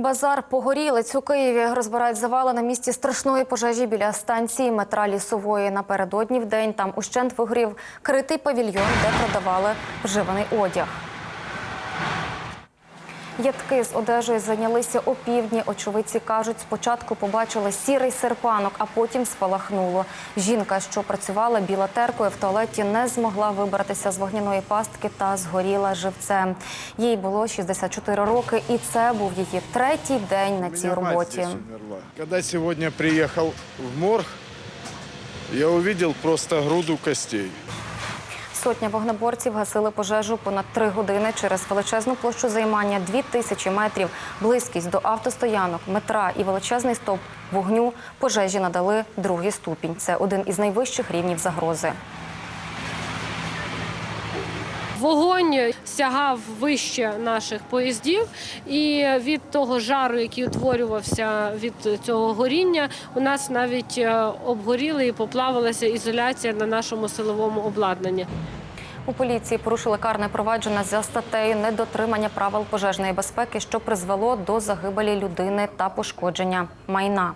Базар Погорілець у Києві розбирають завали на місці страшної пожежі біля станції метра лісової. Напередодні в день там ущент вигорів критий павільйон, де продавали вживаний одяг. Ядки з одежею зайнялися опівдні. Очевидці кажуть, спочатку побачили сірий серпанок, а потім спалахнуло. Жінка, що працювала білотеркою в туалеті, не змогла вибратися з вогняної пастки та згоріла живцем. Їй було 64 роки, і це був її третій день на цій роботі. Когда сегодня приехал в морг, я увидел просто груду костей. Сотня вогнеборців гасили пожежу понад три години через величезну площу займання дві тисячі метрів, близькість до автостоянок, метра і величезний стовп вогню пожежі надали другий ступінь. Це один із найвищих рівнів загрози. Вогонь сягав вище наших поїздів, і від того жару, який утворювався від цього горіння, у нас навіть е, обгоріла і поплавилася ізоляція на нашому силовому обладнанні. У поліції порушили карне провадження за статтею недотримання правил пожежної безпеки, що призвело до загибелі людини та пошкодження майна.